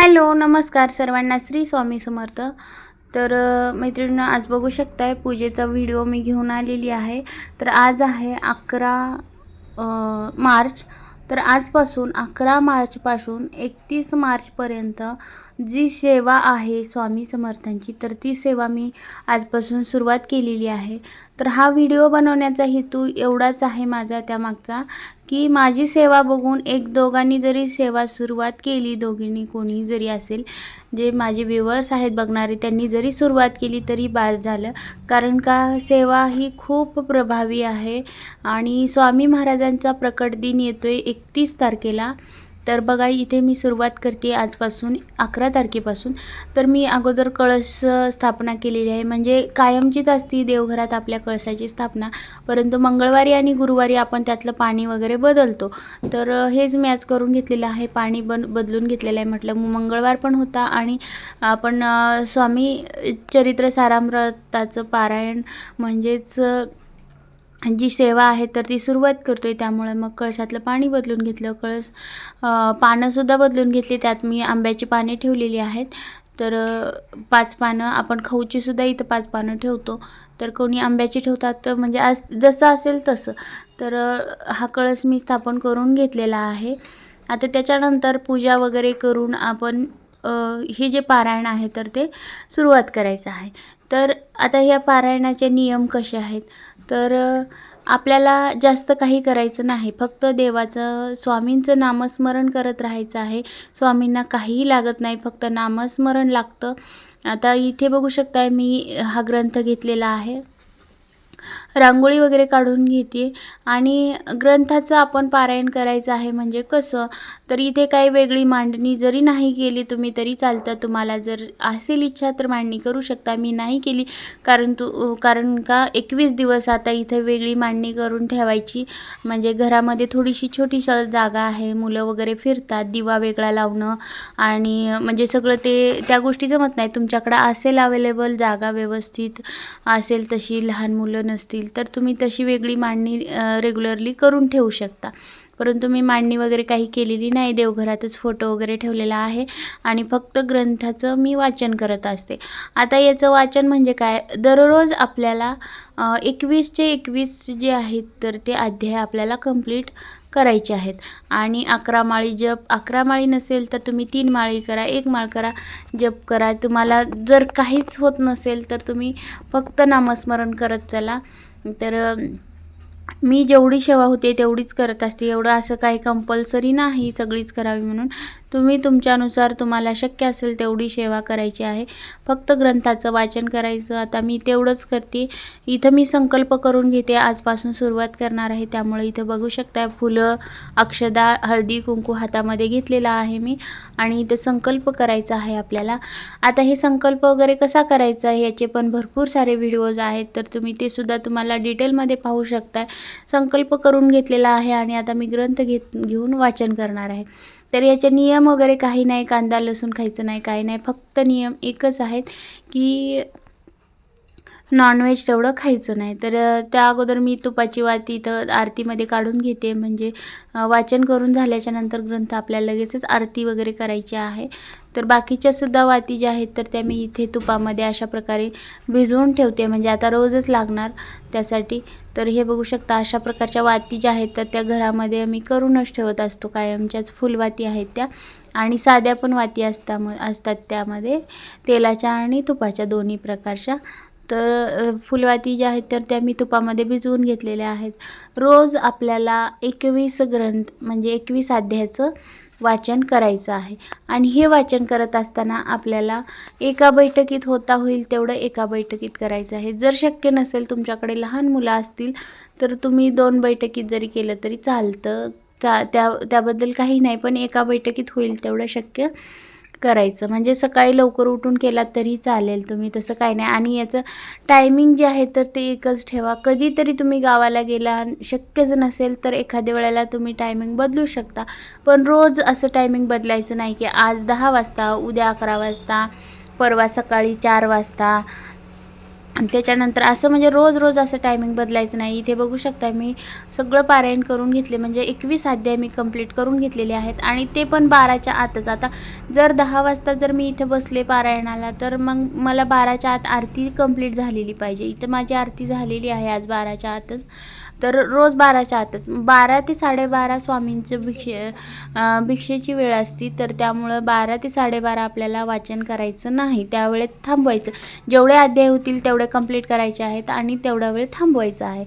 Hello नमस्कार सर्वांना. श्री स्वामी समर्थ. तर मैत्रिणीनं आज बघू शकताय पूजेचा व्हिडिओ मी घेऊन आलेली आहे. तर आज आहे अकरा मार्च. तर आजपासून अकरा मार्चपासून एकतीस मार्चपर्यंत जी सेवा आहे स्वामी समर्थांची तर ती सेवा मी आजपासून सुरुवात केलेली आहे. तर हा व्हिडिओ बनवण्याचा हेतू एवढाच आहे माझा त्यामागचा की माझी सेवा बघून एक दोघांनी जरी सेवा सुरुवात केली दोघींनी कोणी जरी असेल जे माझे व्ह्युअर्स आहेत बघणारे त्यांनी जरी सुरुवात केली तरी बार झालं. कारण का सेवा ही खूप प्रभावी आहे आणि स्वामी महाराजांचा प्रकट दिन येतो आहे एकतीस तारखेला. तर बघा इथे मी सुरुवात करते आजपासून अकरा तारखेपासून. तर मी अगोदर कळस स्थापना केलेली आहे. म्हणजे कायमचीच असती देवघरात आपल्या कळसाची स्थापना. परंतु मंगळवारी आणि गुरुवारी आपण त्यातलं पाणी वगैरे बदलतो. तर हेच मी आज करून घेतलेलं आहे. पाणी बन बदलून घेतलेलं आहे म्हटलं. मंगळवार पण होता आणि आपण स्वामी चरित्र सारामृताचं पारायण म्हणजेच जी सेवा आहे तर ती सुरुवात करतो आहे त्यामुळे मग कळसातलं पाणी बदलून घेतलं. कळस पानंसुद्धा बदलून घेतली. त्यात मी आंब्याची पाने ठेवलेली आहेत. तर पाच पानं आपण खाऊचीसुद्धा इथं पाच पानं ठेवतो. तर कोणी आंब्याची ठेवतात तर म्हणजे आज जसं असेल तसं. तर हा कळस मी स्थापन करून घेतलेला आहे. आता त्याच्यानंतर पूजा वगैरे करून आपण हे जे पारायण आहे तर ते सुरुवात करायचं आहे. तर आता ह्या पारायणाचे नियम कसे आहेत? तर आपल्याला जास्त काही करायचं नाही. फक्त देवाचं स्वामींचं नामस्मरण करत राहायचं आहे. स्वामींना काहीही लागत नाही फक्त नामस्मरण लागतं. आता इथे बघू शकताय मी हा ग्रंथ घेतलेला आहे. रांगोळी वगैरे काढून घेते. आणि ग्रंथाचं आपण पारायण करायचं आहे म्हणजे कसं? तर इथे काही वेगळी मांडणी जरी नाही केली तुम्ही तरी चालतं. तुम्हाला जर असेल इच्छा तर मांडणी करू शकता. मी नाही केली कारण तू कारण का एकवीस दिवस आता इथे वेगळी मांडणी करून ठेवायची. म्हणजे घरामध्ये थोडीशी छोटीशी जागा आहे. मुलं वगैरे फिरतात दिवा वेगळा लावणं आणि म्हणजे सगळं ते त्या गोष्टी जमत नाही. तुमच्याकडं असेल अवेलेबल जागा व्यवस्थित असेल तशी लहान मुलं नसतील तर तुम्ही तशी वेगळी मांडणी रेग्युलरली करून ठेवू शकता. परंतु मी मांडणी वगैरे काही केलेली नाही. देवघरातच फोटो वगैरे ठेवलेला आहे आणि फक्त ग्रंथाचं मी वाचन करत असते. आता याचं वाचन म्हणजे काय? दररोज आपल्याला एकवीसचे एकवीस जे आहेत तर ते अध्याय आपल्याला कंप्लीट करायचे आहेत. आणि अकरा माळी जप अकरा माळी नसेल तर तुम्ही तीन माळी करा एक माळ करा जप करा. तुम्हाला जर काहीच होत नसेल तर तुम्ही फक्त नामस्मरण करत चला. तर मी जेवढी सेवा होते तेवढीच करत असते. एवढं असं काही कंपल्सरी नाही सगळीच करावी म्हणून. तुम्ही तुमच्यानुसार तुम्हाला शक्य असेल तेवढी सेवा करायची आहे. फक्त ग्रंथाचं वाचन करायचं. आता मी तेवढंच करते. इथं मी संकल्प करून घेते. आजपासून सुरुवात करणार आहे. त्यामुळे इथं बघू शकता फुलं अक्षदा हळदी कुंकू हातामध्ये घेतलेला आहे मी. आणि इथं संकल्प करायचा आहे आपल्याला. आता हे संकल्प वगैरे कसा करायचा आहे याचे पण भरपूर सारे व्हिडिओज आहेत. तर तुम्ही ते सुद्धा तुम्हाला डिटेलमध्ये पाहू शकताय. संकल्प करून घेतलेला आहे आणि आता मी ग्रंथ घेत घेऊन वाचन करणार आहे. तर याचे नियम वगैरे काही नाही कांदा लसूण खायचं नाही काही नाही. फक्त नियम एकच आहेत की नॉनव्हेज तेवढं खायचं नाही. तर त्या अगोदर मी तुपाची वाती इथं आरतीमध्ये काढून घेते. म्हणजे वाचन करून झाल्याच्यानंतर ग्रंथ आपल्याला लगेचच आरती वगैरे करायची आहे. तर बाकीच्या सुद्धा वाती ज्या आहेत तर त्या मी इथे तुपामध्ये अशा प्रकारे भिजवून ठेवते. म्हणजे आता रोजच लागणार त्यासाठी. तर हे बघू शकता अशा प्रकारच्या वाती ज्या आहेत तर त्या घरामध्ये आम्ही करूनच ठेवत असतो. कायमच्याच फुलवाती आहेत त्या. आणि साध्या पण वाती असता असतात त्यामध्ये. तेलाच्या आणि तुपाच्या दोन्ही प्रकारच्या. तर फुलवाती ज्या आहेत तर त्या मी तुपामध्ये भिजवून घेतलेल्या आहेत. रोज आपल्याला एकवीस ग्रंथ म्हणजे एकवीस अध्यायाचं वाचन करायचं आहे. आणि हे वाचन करत असताना आपल्याला एका बैठकीत होता होईल तेवढं एका बैठकीत करायचं आहे. जर शक्य नसेल तुमच्याकडे लहान मुलं असतील तर तुम्ही दोन बैठकीत जरी केलं तरी चालतं. चा त्या त्याबद्दल काही नाही पण एका बैठकीत होईल तेवढं शक्य. करायचं. म्हणजे सकाळी लवकर उठून केलात तरी चालेल तुम्ही तसं काही नाही. आणि याचं टायमिंग जे आहे तर ते एकच ठेवा. कधीतरी तुम्ही गावाला गेला शक्यच नसेल तर एखाद्या वेळेला तुम्ही टायमिंग बदलू शकता. पण रोज असं टायमिंग बदलायचं नाही की आज दहा वाजता उद्या अकरा वाजता परवा सकाळी चार वाजता. आणि त्याच्यानंतर असं म्हणजे रोज रोज असं टायमिंग बदलायचं नाही. इथे बघू शकता मी सगळं पारायण करून घेतले. म्हणजे एकवीस अध्याय मी कंप्लीट करून घेतलेले आहेत. आणि ते पण बाराच्या आतच. आता जर दहा वाजता जर मी इथे बसले पारायणाला तर मग मला बाराच्या आत आरती कंप्लीट झालेली पाहिजे. इथं माझी आरती झालेली आहे आज बाराच्या आतच. तर रोज बाराच्या आतच. बारा ते साडेबारा स्वामींचं भिक्षे भिक्षेची वेळ असती तर त्यामुळं बारा ते साडेबारा आपल्याला वाचन करायचं नाही. त्यावेळेत थांबवायचं. जेवढे अध्याय होतील तेवढे कंप्लीट करायचे आहेत आणि तेवढा वेळ थांबवायचा आहे.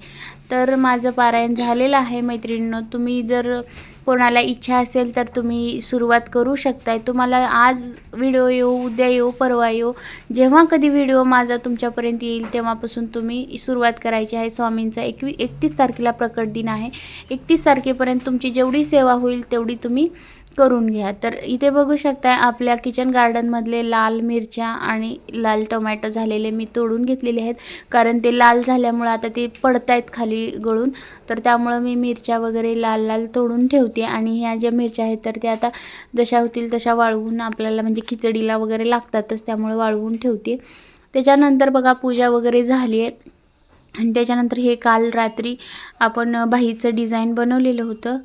तर माझं पारायण झालेलं आहे मैत्रिणींनो. तुम्ही जर कोणाला इच्छा असेल तर तुम्ही सुरुवात करू शकताय. तुम्हाला आज व्हिडिओ येऊ उद्या येऊ परवा येऊ. जेव्हा कधी व्हिडिओ माझा तुमच्यापर्यंत येईल तेव्हापासून तुम्ही सुरुवात करायची आहे. स्वामींचा एकवी एकतीस तारखेला प्रकट दिन आहे. एकतीस तारखेपर्यंत तुमची जेवढी सेवा होईल तेवढी तुम्ही करून घ्या. तर इथे बघू शकता आपल्या किचन गार्डनमधले लाल मिरच्या आणि लाल टोमॅटो झालेले मी तोडून घेतलेले आहेत. कारण ते लाल झाल्यामुळं आता ते पडत आहेत खाली गळून. तर त्यामुळं मी मिरच्या वगैरे लाल लाल तोडून ठेवते. आणि ह्या ज्या मिरच्या आहेत तर त्या आता जशा होतील तशा वाळवून आपल्याला म्हणजे खिचडीला वगैरे लागतातच त्यामुळे वाळवून ठेवते. त्याच्यानंतर बघा पूजा वगैरे झाली आहे. आणि त्याच्यानंतर हे काल रात्री आपण बाहीचं डिझाईन बनवलेलं होतं.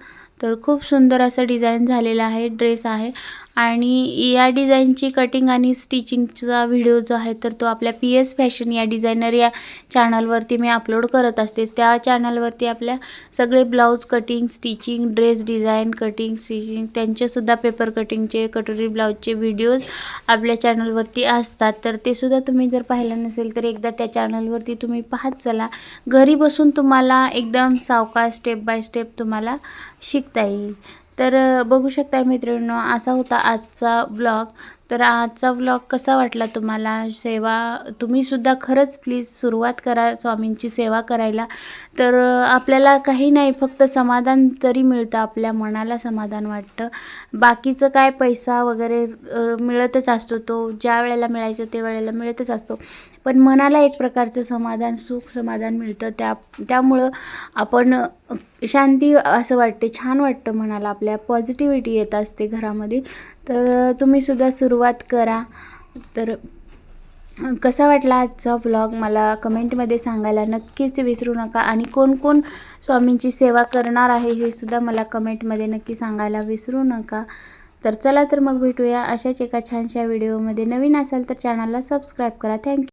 तर खूप सुंदर असं डिझाईन झालेला आहे ड्रेस आहे. आणि या डिझाईनची कटिंग आणि स्टिचिंगचा व्हिडिओ जो आहे तर तो आपल्या पी एस फॅशन या डिझायनर या चॅनलवरती मी अपलोड करत असते. त्या चॅनलवरती आपल्या सगळे blouse cutting stitching dress design cutting stitching त्यांचेसुद्धा paper कटिंगचे कटोरी ब्लाऊजचे व्हिडिओज आपल्या चॅनलवरती असतात. तर ते सुद्धा तुम्ही जर पाहिलं नसेल तर एकदा त्या चॅनलवरती तुम्ही पाहत चला. घरी बसून तुम्हाला एकदम सावकाश स्टेप बाय स्टेप तुम्हाला शिकता येईल. तर बघू शकता मित्रांनो असा होता आजचा ब्लॉग तर आजचा ब्लॉग कसा वाटला तुम्हाला? सेवा तुम्हीसुद्धा खरंच प्लीज सुरुवात करा स्वामींची सेवा करायला. तर आपल्याला काही नाही फक्त समाधान तरी मिळतं आपल्या मनाला समाधान वाटतं. बाकीचं काय पैसा वगैरे मिळतच असतो तो ज्या वेळेला मिळायचं ते वेळेला मिळतच असतो. पण मनाला एक प्रकारचं समाधान सुख समाधान मिळतं. त्या त्यामुळं आपण शांती असं वाटते छान वाटतं मनाला. आपल्या पॉझिटिव्हिटी येत असते घरामध्ये. तर तुम्हीसुद्धा सुरुवात करा. तर कसा वाटला आजचा ब्लॉग मला कमेंटमध्ये सांगायला नक्कीच विसरू नका. आणि कोण कोण स्वामींची सेवा करणार आहे हे सुद्धा मला कमेंटमध्ये नक्की सांगायला विसरू नका. तर चला तर मग भेटूया. अशाच एका छानशा व्हिडिओमध्ये नवीन असाल तर चॅनलला सबस्क्राईब करा. थँक्यू